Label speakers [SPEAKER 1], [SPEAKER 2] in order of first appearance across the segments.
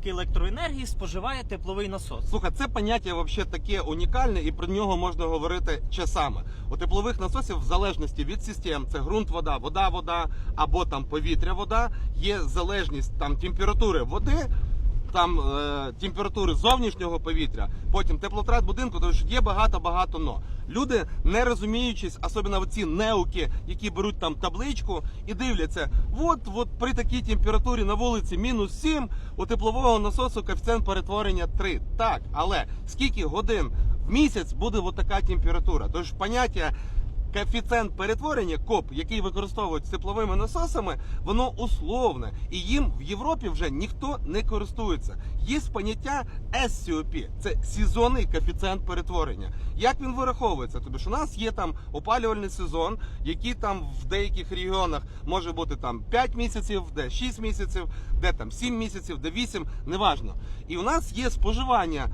[SPEAKER 1] відсотки електроенергії споживає тепловий насос?
[SPEAKER 2] Слухай, це поняття вообще таке унікальне, і про нього можна говорити часами. У теплових насосів, в залежності від систем, це ґрунт, вода, вода, вода або там повітря, вода, є залежність там температури води. Там е, температури зовнішнього повітря, потім теплотрат будинку, тому що є багато-багато но. Люди, не розуміючись, особливо ці неуки, які беруть там табличку і дивляться, от, от при такій температурі на вулиці мінус 7, у теплового насосу коефіцієнт перетворення 3. Так, але скільки годин в місяць буде от така температура? Тож поняття коефіцієнт перетворення КОП, який використовують тепловими насосами, воно условне, і їм в Європі вже ніхто не користується. Є поняття SCOP, це сезонний коефіцієнт перетворення. Як він вираховується? Тобто ж у нас є там опалювальний сезон, який там в деяких регіонах може бути там 5 місяців, де 6 місяців, де там 7 місяців, де 8, неважно. І у нас є споживання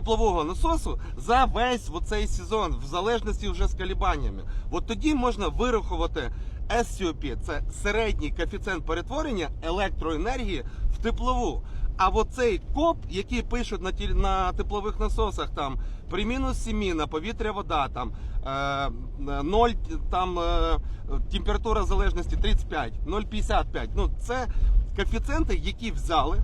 [SPEAKER 2] теплового насосу за весь цей сезон, в залежності вже з колебаннями. От тоді можна вирахувати SCOP, це середній коефіцієнт перетворення електроенергії в теплову. А от цей коп, який пишуть на ті- на теплових насосах, там при мінус 7 на повітря вода, там е, 0, там е, температура залежності 35, 0,55. Ну це коефіцієнти, які взяли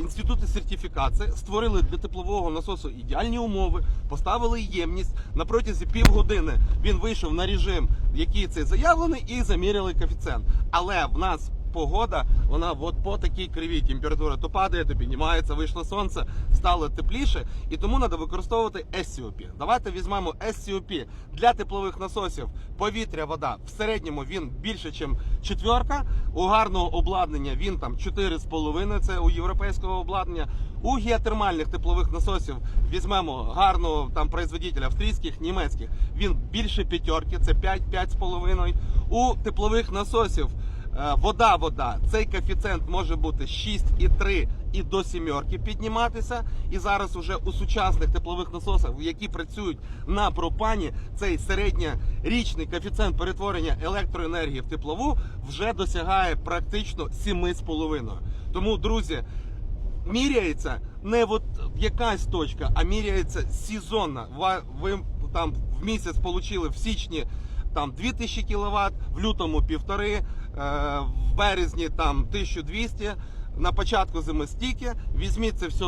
[SPEAKER 2] інститути сертифікації, створили для теплового насосу ідеальні умови, поставили ємність. На протязі півгодини він вийшов на режим, який цей заявлений, і заміряли коефіцієнт. Але в нас погода, вона от по такій кривій температура то падає, то піднімається, вийшло сонце, стало тепліше, і тому треба використовувати SCOP. Давайте візьмемо SCOP для теплових насосів. Повітря, вода в середньому він більше, ніж четверка. У гарного обладнання він там 4,5, це у європейського обладнання. У геотермальних теплових насосів візьмемо гарного там производителя австрійських, німецьких. Він більше п'ятерки, це 5-5,5. У теплових насосів Вода, вода, цей коефіцієнт може бути 6,3 і до сімерки підніматися. І зараз уже у сучасних теплових насосах, які працюють на пропані, цей середньорічний коефіцієнт перетворення електроенергії в теплову вже досягає практично 7,5. Тому, друзі, міряється не от якась точка, а міряється сезонно. Ви там в місяць отримали в січні там 2000 кВт, в лютому півтори, е, в березні там 1200, на початку зими стільки. Візьміть це все,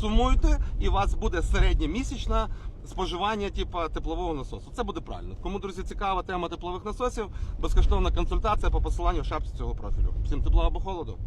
[SPEAKER 2] сумуйте, і у вас буде середньомісячне споживання типу, теплового насосу. Це буде правильно. Кому, друзі, цікава тема теплових насосів, безкоштовна консультація по посиланню в шапці цього профілю. Всім тепла або холоду.